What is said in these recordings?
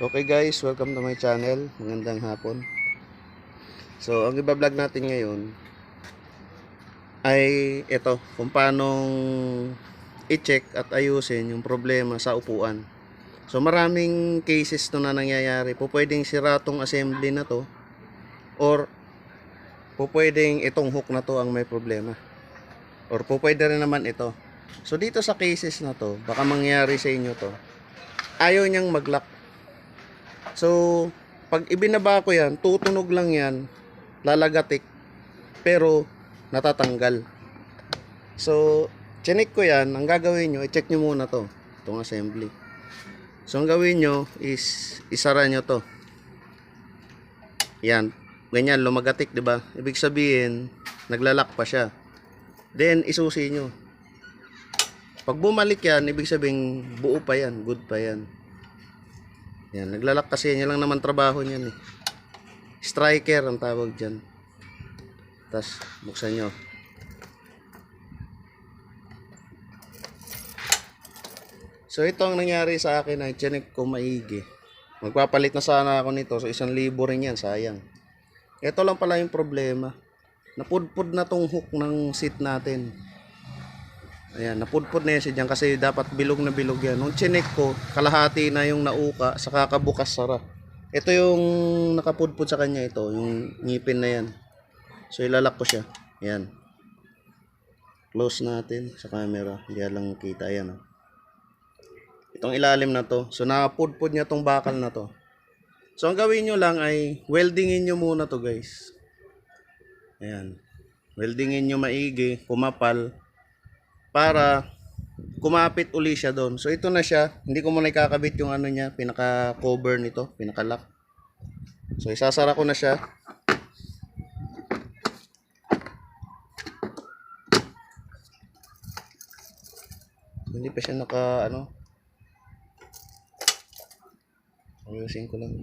Okay guys, welcome to my channel. Magandang hapon. So, ang iba-vlog natin ngayon ay ito, kung paano i-check at ayusin yung problema sa upuan. So, maraming cases to na nangyayari. Po pwedeng sira tong assembly na to or po itong hook na to ang may problema. Or po rin naman ito. So, dito sa cases na to, baka mangyari sa inyo to. Ayaw niyang mag-lock So, pag ibinaba ko yan, tutunog lang yan, lalagatik, pero natatanggal. So, chinik ko yan, ang gagawin nyo, i-check nyo muna to, itong assembly. So, ang gawin nyo is, isara nyo to. Yan, ganyan, lumagatik, ba? Ibig sabihin, naglalak pa siya. Then, isusi nyo. Pag bumalik yan, ibig sabihin, buo pa yan, good pa yan. Yan, naglalak kasi yan lang naman trabaho niyan eh. Striker ang tawag diyan. Tapos buksan nyo. So ito ang nangyari sa akin ay chinek ko maigi. Magpapalit na sana ako nito so isang libo rin yan, sayang. Ito lang pala yung problema. Napudpud na tong hook ng seat natin. Ayan, napudpud na yan siya dyan kasi dapat bilog na bilog yan. Nung chinek ko, kalahati na yung nauka sa kakabukas sara. Ito yung nakapudpud sa kanya ito, yung ngipin na yan. So ilalak ko siya. Ayan. Close natin sa camera. Hindi lang kita yan. Oh. Itong ilalim na to. So nakapudpud niya tong bakal na to. So ang gawin nyo lang ay weldingin nyo muna to guys. Ayan. Weldingin nyo maigi, kumapal para kumapit uli siya doon. So ito na siya. Hindi ko muna ikakabit yung ano niya, pinaka cover nito, pinaka lock. So isasara ko na siya. Hindi pa siya naka ano. Ayusin ko lang.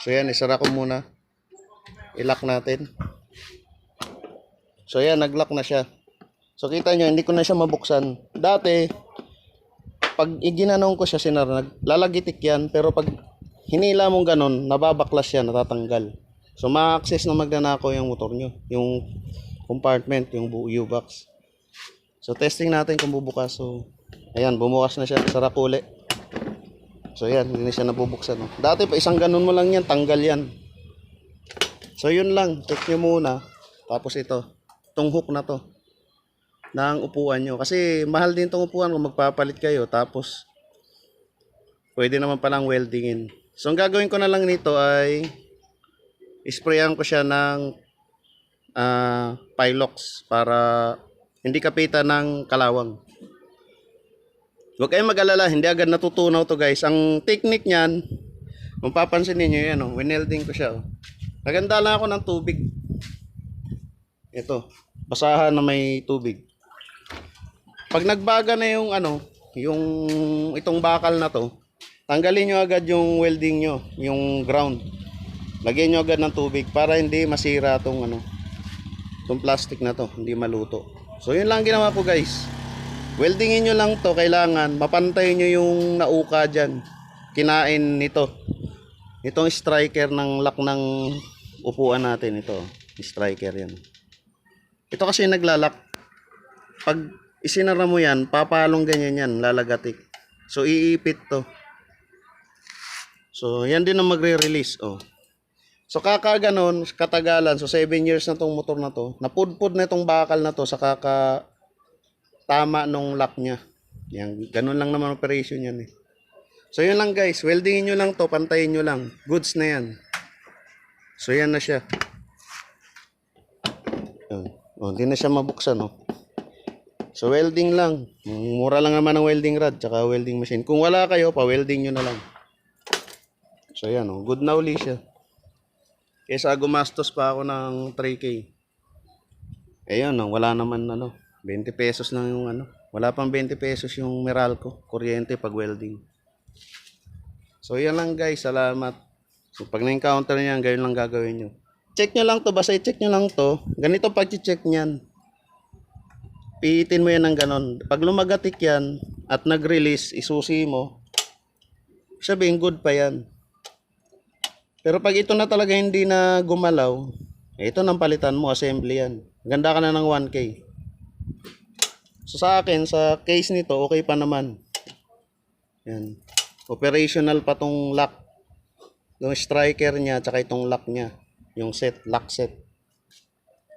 So yan, isara ko muna. I-lock natin. So yan, nag-lock na siya. So kita nyo, hindi ko na siya mabuksan. Dati, pag iginanong ko siya sinar, naglalagitik yan. Pero pag hinila mong ganon, nababaklas siya, natatanggal. So ma-access na magnanakaw yung motor nyo. Yung compartment, yung U-box. So testing natin kung bubukas. So, ayan, bumukas na siya. Sara kuli. So yan, hindi na siya nabubuksan. No? Dati pa isang ganon mo lang yan, tanggal yan. So yun lang, check nyo muna. Tapos ito, tong hook na to ng upuan nyo. Kasi mahal din tong upuan kung magpapalit kayo. Tapos, pwede naman palang weldingin. So, ang gagawin ko na lang nito ay isprayan ko siya ng ah, Pilox para hindi kapitan ng kalawang. Huwag kayong mag-alala, hindi agad natutunaw to guys. Ang technique niyan, kung papansin niyo yan, oh, winelding ko siya. Oh. Naganda lang ako ng tubig. Ito, basahan na may tubig. Pag nagbaga na yung ano, yung itong bakal na to, tanggalin nyo agad yung welding nyo, yung ground. Lagyan nyo agad ng tubig para hindi masira tong ano, tong plastic na to, hindi maluto. So yun lang ginawa ko guys. Weldingin nyo lang to, kailangan mapantay nyo yung nauka dyan. Kinain nito. Itong striker ng lock ng upuan natin ito. Striker yan. Ito kasi naglalak. Pag isinara mo yan, papalong ganyan yan, lalagatik. So, iipit to. So, yan din ang magre-release. Oh. So, kakaganon, katagalan, so 7 years na tong motor na to, napudpud na itong bakal na to sa kaka tama nung lock niya. Yan, ganun lang naman operation yan eh. So, yun lang guys, weldingin nyo lang to, pantayin nyo lang. Goods na yan. So, yan na siya. Yun. Oh, hindi na siya mabuksan, oh. So, welding lang. Mura lang naman ang welding rod, tsaka welding machine. Kung wala kayo, pa-welding nyo na lang. So, yan, oh. Good na uli siya. Kesa gumastos pa ako ng 3K. Eh, yun, oh. Wala naman, ano, 20 pesos lang yung, ano. Wala pang 20 pesos yung Meralco. Kuryente pag welding. So, yan lang guys. Salamat. So, pag na-encounter niyan, ganyan lang gagawin nyo. Check nyo lang to. Basta i-check nyo lang to. Ganito pag-check niyan. Piitin mo yan ng ganon. Pag lumagatik yan at nag-release, isusi mo. sabihin good pa yan. Pero pag ito na talaga hindi na gumalaw, ito nang palitan mo, assembly yan. Ganda ka na ng 1K. So sa akin, sa case nito, okay pa naman. Yan. Operational pa tong lock. Yung striker niya, tsaka itong lock niya. Yung set, lock set.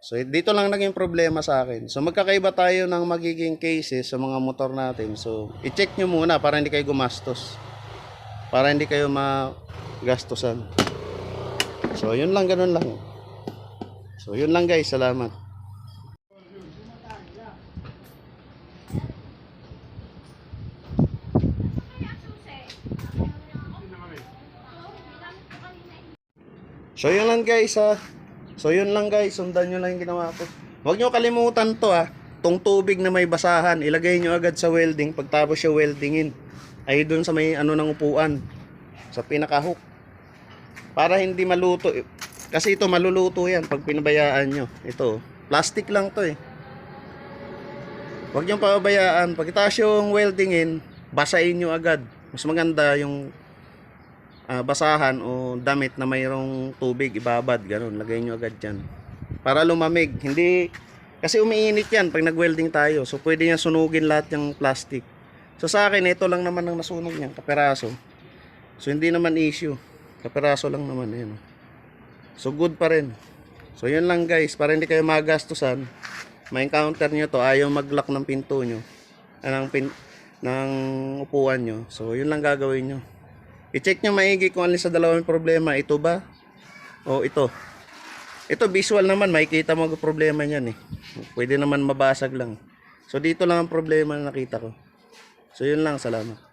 So dito lang naging problema sa akin. So magkakaiba tayo ng magiging cases sa mga motor natin. So i-check nyo muna para hindi kayo gumastos. Para hindi kayo magastusan. So yun lang, ganun lang. So yun lang guys, salamat. So yun lang guys ha. So yun lang guys, sundan nyo lang yung ginawa ko. Huwag nyo kalimutan to ha. Tong tubig na may basahan, ilagay nyo agad sa welding. Pagtapos siya weldingin, ay dun sa may ano ng upuan. Sa pinaka-hook. Para hindi maluto. Kasi ito maluluto yan pag pinabayaan nyo. Ito, plastic lang to eh. Huwag nyo pababayaan. Pagkatapos yung weldingin, basahin nyo agad. Mas maganda yung ah, basahan o damit na mayroong tubig, ibabad, ganun. Lagay nyo agad dyan. Para lumamig. Hindi, kasi umiinit yan pag nag-welding tayo. So, pwede niya sunugin lahat yung plastic. So, sa akin, ito lang naman ang nasunog niyan, kaperaso. So, hindi naman issue. Kaperaso lang naman, yun. So, good pa rin. So, yun lang guys, para hindi kayo magastusan, ma-encounter nyo to, ayaw mag-lock ng pinto nyo, ng, pin, ng upuan nyo. So, yun lang gagawin nyo. I-check nyo maigi kung alin sa dalawang problema. Ito ba? O ito? Ito visual naman. Makikita mo ang problema niyan eh. Pwede naman mabasag lang. So dito lang ang problema na nakita ko. So yun lang. Salamat.